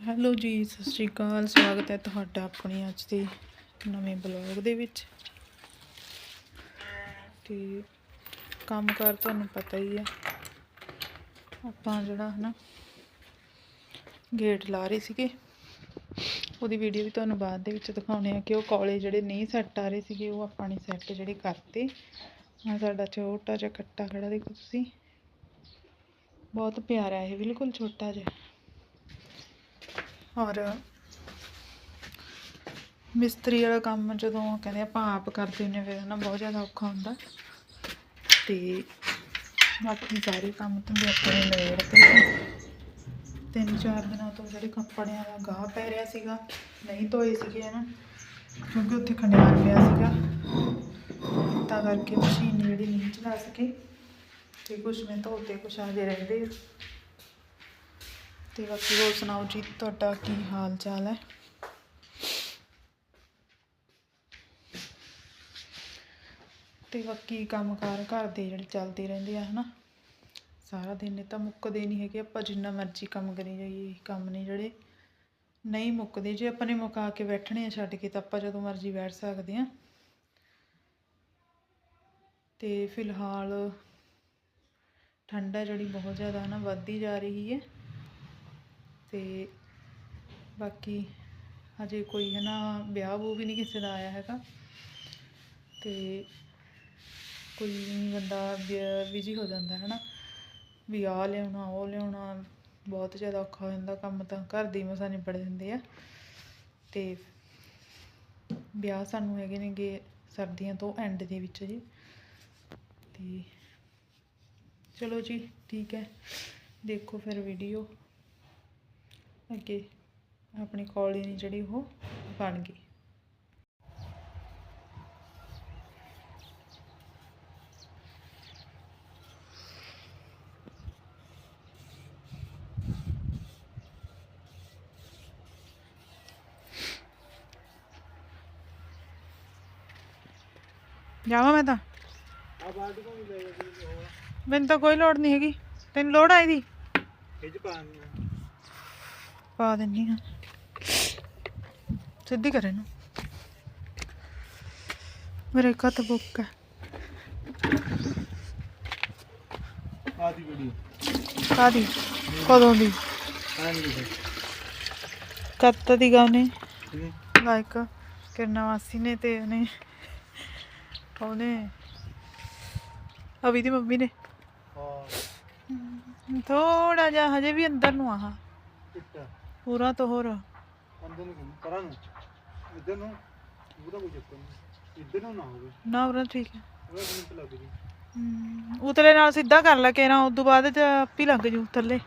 Hello ਜੀ, ਸਤਿ ਸ਼੍ਰੀ ਅਕਾਲ। ਸਵਾਗਤ ਹੈ ਤੁਹਾਡਾ ਆਪਣੀ ਅੱਜ ਦੇ ਨਵੇਂ ਬਲੌਗ ਦੇ ਵਿੱਚ। ਤੇ ਕੰਮਕਾਰ ਤੁਹਾਨੂੰ ਪਤਾ ਹੀ ਹੈ, ਆਪਾਂ ਜਿਹੜਾ ਹਨਾ, ਗੇਟ ਲਾ ਰਹੇ ਸੀਗੇ। ਉਹਦੀ ਵੀਡੀਓ ਵੀ ਤੁਹਾਨੂੰ ਬਾਅਦ ਦੇ ਵਿੱਚ ਦਿਖਾਉਣੇ ਆ ਕਿ ਉਹ ਕਾਲੇ ਜਿਹੜੇ ਨਹੀਂ ਸੈੱਟ ਆ ਰਹੇ ਸੀਗੇ, ਉਹ ਆਪਾਂ ਨੇ ਸੈੱਟ ਜਿਹੜੇ ਕਰਤੇ। ਆ ਸਾਡਾ ਛੋਟਾ ਜਿਹਾ ਕੱਟਾ ਖੜਾ ਦੇਖੋ ਤੁਸੀਂ। ਬਹੁਤ ਪਿਆਰਾ ਇਹ, ਬਿਲਕੁਲ ਛੋਟਾ ਜਿਹਾ। ਔਰ ਮਿਸਤਰੀ ਵਾਲਾ ਕੰਮ ਜਦੋਂ ਕਹਿੰਦੇ ਆਪਾਂ ਆਪ ਕਰਦੇ ਹੁੰਦੇ ਹਾਂ ਫਿਰ ਨਾ ਬਹੁਤ ਜ਼ਿਆਦਾ ਔਖਾ ਹੁੰਦਾ। ਤੇ ਬਾਕੀ ਸਾਰੇ ਕੰਮ ਧੰਦੇ ਆਪਣੇ ਨਿਬੇੜਤੇ ਤਿੰਨ ਚਾਰ ਦਿਨਾਂ ਤੋਂ ਜਿਹੜੇ ਕੱਪੜਿਆਂ ਦਾ ਗਾਹ ਪੈ ਰਿਹਾ ਸੀਗਾ, ਨਹੀਂ ਧੋਏ ਸੀਗੇ ਨਾ ਕਿਉਂਕਿ ਉੱਥੇ ਖੰਡਿਆਰ ਪਿਆ ਸੀਗਾ। ਤਾਂ ਕਰਕੇ ਮਸ਼ੀਨ ਜਿਹੜੀ ਨਹੀਂ ਚਲਾ ਸਕੀ। ਤੇ ਕੁਛ ਮੈਂ ਧੋਤੇ ਕੁਛ ਆਜੇ ਰਹਿੰਦੇ ਆ। ਤੇ ਬਾਕੀ ਹੋਰ ਸੁਣਾਓ ਜੀ, ਤੁਹਾਡਾ ਕੀ ਹਾਲ ਚਾਲ ਹੈ? ਤੇ ਬਾਕੀ ਕੰਮਕਾਰ ਘਰ ਦੇ ਜਿਹੜੇ ਚੱਲਦੇ ਰਹਿੰਦੇ ਆ, ਹਨਾ? ਸਾਰਾ ਦਿਨ ਇਹ ਤਾਂ ਮੁੱਕਦੇ ਨਹੀਂ ਹੈਗੇ, ਆਪਾਂ ਜਿੰਨਾ ਮਰਜ਼ੀ ਕੰਮ ਕਰੀ ਜਾਈਏ, ਕੰਮ ਨੇ ਜਿਹੜੇ ਨਹੀਂ ਮੁੱਕਦੇ, ਜੇ ਆਪਾਂ ਨੇ ਮੁਕਾ ਕੇ ਬੈਠਣੇ ਆ ਛੱਡ ਕੇ ਤਾਂ ਆਪਾਂ ਜਦੋਂ ਮਰਜ਼ੀ ਬੈਠ ਸਕਦੇ ਆ। ਤੇ ਫਿਲਹਾਲ ਠੰਡ ਹੈ ਜਿਹੜੀ ਬਹੁਤ ਜ਼ਿਆਦਾ ਨਾ ਵੱਧਦੀ ਜਾ ਰਹੀ ਹੈ। ਤੇ ਬਾਕੀ ਹਜੇ ਕੋਈ ਹੈ ਨਾ ਵਿਆਹ ਵੂ ਵੀ ਨਹੀਂ ਕਿਸੇ ਦਾ ਆਇਆ ਹੈਗਾ। ਤੇ ਕੋਈ ਵੀ ਬੰਦਾ ਬਿਜ਼ੀ ਹੋ ਜਾਂਦਾ ਹੈ ਨਾ। ਵੀ ਆਹ ਲਿਆਉਣਾ, ਉਹ ਲਿਆਉਣਾ, ਬਹੁਤ ਜ਼ਿਆਦਾ ਔਖਾ ਹੋ ਜਾਂਦਾ ਕੰਮ ਤਾਂ, ਘਰ ਦੀ ਮਸਾਂ ਨਿਬੜ ਜਾਂਦੇ ਆ। ਤੇ ਵਿਆਹ ਸਾਨੂੰ ਹੈਗੇ ਨੇਗੇ ਸਰਦੀਆਂ ਤੋਂ ਐਂਡ ਦੇ ਵਿੱਚ ਜੀ। ਤੇ ਚਲੋ ਜੀ, ਠੀਕ ਹੈ। ਦੇਖੋ ਫਿਰ ਵੀਡੀਓ ਅੱਗੇ ਆਪਣੀ ਕੌਲੀ ਜਿਹੜੀ ਉਹ ਬਣ ਗਈ। ਜਾਵਾਂ ਮੈਂ ਤਾਂ? ਮੈਨੂੰ ਤਾਂ ਕੋਈ ਲੋੜ ਨਹੀਂ ਹੈਗੀ। ਤੈਨੂੰ ਲੋੜ ਆਈ ਦੀ ਇਹ ਚ ਪਾਣੀ। ਪਾ ਦਿੰਨੀ ਆ। ਸਿੱਧੀ ਕਰ ਇਹਨੂੰ। ਮੇਰਾ ਇੱਕ ਹੱਥ ਬੁੱਕ ਹੈ ਆ। ਦੀ ਵੀਡੀਓ ਕਾਦੀ ਕਦੋਂ ਦੀ? ਕੱਤ ਦੀ ਗਾਉਨੇ ਲਾਈਕ ਕਿਰਨਾ ਵਾਸੀ ਨੇ ਤੇ ਉਹਨੇ ਉਹਨੇ ਅਭੀ ਦੀ ਮੰਮੀ ਨੇ। ਥੋੜਾ ਜਿਹਾ ਹਜੇ ਵੀ ਅੰਦਰ ਨੂੰ ਆਹ। ਪੂਰਾ ਤਾਂ ਹੋਰ। ਅੰਦਰ ਨੂੰ ਘੁੰਮ, ਪਰਾਂ ਨੂੰ ਇੱਧਰ ਨੂੰ ਪੂਰਾ ਕੋਈ ਚੱਕਰ ਨਹੀਂ। ਇੱਧਰ ਨੂੰ ਨਾ ਹੋਵੇ। ਨਾ ਉਰਾ ਠੀਕ ਹੈ। ਉਹਦਾ ਮਿੰਟ ਲੱਗ ਜੀ। ਹਮ, ਉਤਲੇ ਨਾਲ ਸਿੱਧਾ ਕਰ ਲੈ ਕੇ ਨਾ ਉਦੋਂ ਬਾਅਦ ਚ ਆਪੀ ਲੱਗ ਜੂ ਥੱਲੇ।